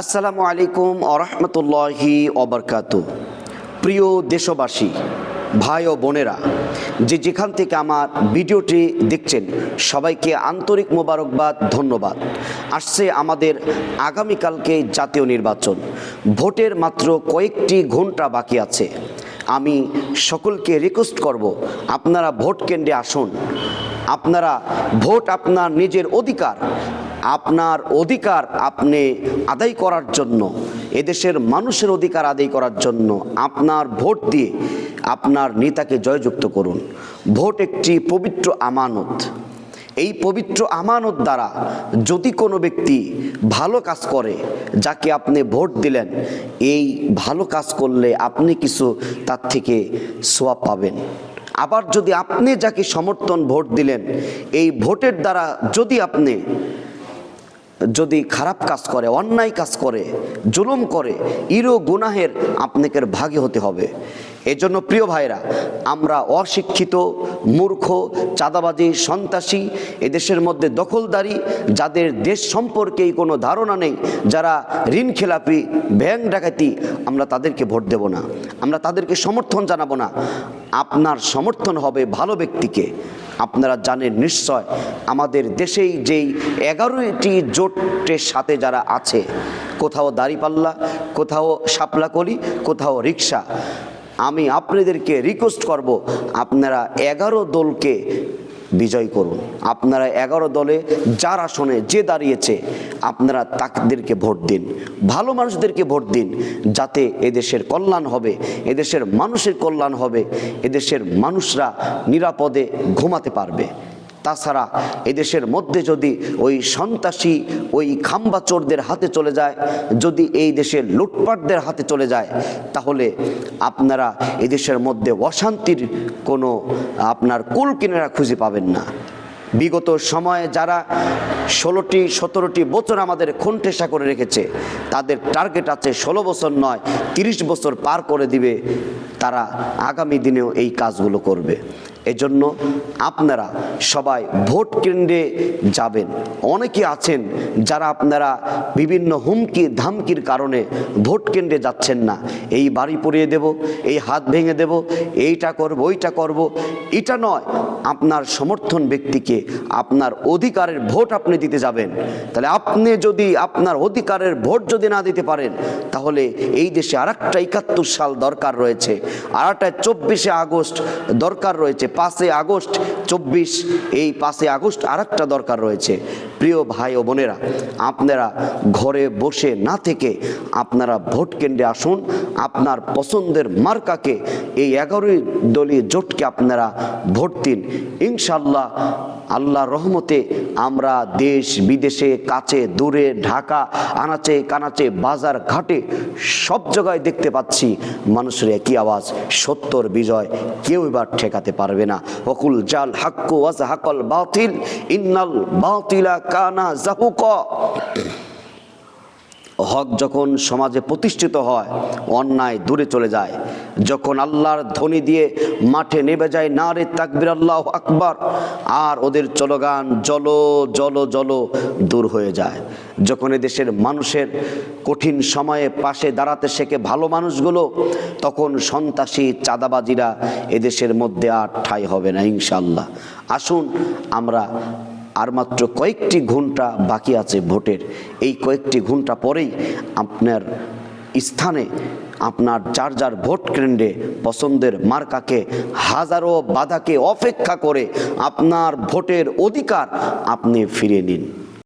আসসালামু আলাইকুম আরহামতুল্লাহি অবরকাত প্রিয় দেশবাসী, ভাই ও বোনেরা, যে যেখান থেকে আমার ভিডিওটি দেখছেন, সবাইকে আন্তরিক মোবারকবাদ, ধন্যবাদ। আসছে আমাদের আগামীকালকে জাতীয় নির্বাচন। ভোটের মাত্র কয়েকটি ঘণ্টা বাকি আছে। আমি সকলকে রিকোয়েস্ট করব, আপনারা ভোট কেন্দ্রে আসুন। আপনারা, ভোট আপনার নিজের অধিকার আপনার অধিকার আপনি আদায় করার জন্য, এদেশের মানুষের অধিকার আদায় করার জন্য আপনার ভোট দিয়ে আপনার নেতাকে জয়যুক্ত করুন। ভোট একটি পবিত্র আমানত। এই পবিত্র আমানত দ্বারা যদি কোনো ব্যক্তি ভালো কাজ করে, যাকে আপনি ভোট দিলেন, এই ভালো কাজ করলে আপনি কিছু তার থেকে সোয়াব পাবেন। আবার যদি আপনি যাকে সমর্থন ভোট দিলেন, এই ভোটের দ্বারা যদি আপনি যদি খারাপ কাজ করে, অন্যায় কাজ করে, জুলুম করে, ইরো গুনাহের আপনাকে ভাগে হতে হবে। এজন্য প্রিয় ভাইরা আমরা অশিক্ষিত, মূর্খ, চাঁদাবাজি, সন্ত্রাসী, এদেশের মধ্যে দখলদারি, যাদের দেশ সম্পর্কেই কোনো ধারণা নেই, যারা ঋণ খেলাপি, ব্যাংক ডাকাতি, আমরা তাদেরকে ভোট দেব না। আমরা তাদেরকে সমর্থন জানাব না। আপনার সমর্থন হবে ভালো ব্যক্তিকে। আপনারা জানেন নিশ্চয়, আমাদের দেশেই যেই এগারোটি জোটের সাথে যারা আছে, কোথাও দাড়িপাল্লা, কোথাও সাপলাকলি কোথাও রিক্সা আমি আপনাদেরকে রিকোয়েস্ট করব, আপনারা এগারো দলকে বিজয় করুন। আপনারা এগারো দলে যার আসনে যে দাঁড়িয়েছে, আপনারা তাকদেরকে ভোট দিন। ভালো মানুষদেরকে ভোট দিন যাতে এদেশের কল্যাণ হবে, এদেশের মানুষের কল্যাণ হবে, এদেশের মানুষরা নিরাপদে ঘুমাতে পারবে। তাছাড়া এদেশের মধ্যে যদি ওই সন্ত্রাসী, ওই খাম্বা চোরদের হাতে চলে যায়, যদি এই দেশের লুটপাটদের হাতে চলে যায়, তাহলে আপনারা এদেশের মধ্যে অশান্তির কোনো আপনার কুল কিনারা খুঁজে পাবেন না। বিগত সময়ে যারা ষোলোটি, সতেরোটি বছর আমাদের খুনটেসা করে রেখেছে। তাদের টার্গেট আছে ষোলো বছর নয়, তিরিশ বছর পার করে দিবে। তারা আগামী দিনেও এই কাজগুলো করবে। এজন্য আপনারা সবাই ভোট কেন্দ্রে যাবেন। অনেকে আছেন যারা আপনারা বিভিন্ন হুমকি, ধামকির কারণে ভোট কেন্দ্রে যাচ্ছেন না। এই বাড়ি পরিয়ে দেব, এই হাত ভেঙে দেব, এইটা করব, ওইটা করব, এটা নয়। আপনার সমর্থন ব্যক্তিকে আপনার অধিকারের ভোট আপনি দিতে যাবেন। তাহলে আপনি যদি আপনার অধিকারের ভোট যদি না দিতে পারেন, তাহলে এই দেশে আর একটা একাত্তর সাল দরকার রয়েছে। আর একটা চব্বিশে আগস্ট দরকার রয়েছে। পাঁচই আগস্ট চব্বিশ, এই পাঁচই আগস্ট আর একটা দরকার রয়েছে। প্রিয় ভাই ও বোনেরা, আপনারা ঘরে বসে না থেকে আপনারা ভোট কেন্দ্রে আসুন। আপনার পছন্দের মার্কাকে এই এগারোই দলীয় জোটকে আপনারা ভোট দিন। ইনশাল্লাহ আল্লাহ রহমতে আমরা দেশ বিদেশে, কাছে, দূরে, ঢাকা, আনাচে, কানাচে, বাজার ঘাটে সব জায়গায় দেখতে পাচ্ছি মানুষের একই আওয়াজ, সত্যর বিজয় কেউ এবার ঠেকাতে পারবে না। অকুল জাল হাক্কু ওয়াজ হাকল বাতিল, ইন্নাল বাতিলা কানা জাহুক। হক যখন সমাজে প্রতিষ্ঠিত হয়, অন্যায় দূরে চলে যায়। যখন আল্লাহর ধ্বনি দিয়ে মাঠে নেমে যায় না রে তাকবির আল্লাহ আকবার, আর ওদের চলগান জল জল জল দূর হয়ে যায়। যখন দেশের মানুষের কঠিন সময়ে পাশে দাঁড়াতে শেখে ভালো মানুষগুলো, তখন সন্ত্রাসী চাঁদাবাজিরা এদেশের মধ্যে আর ঠাই হবে না ইনশাল্লাহ আসুন আমরা আর মাত্র কয়েকটি ঘণ্টা বাকি আছে ভোটের। এই কয়েকটি ঘণ্টা পরেই আপনার স্থানে আপনার যার যার ভোট কেন্দ্রে পছন্দের মার্কাকে হাজারো বাধাকে অপেক্ষা করে আপনার ভোটের অধিকার আপনি ফিরে নিন।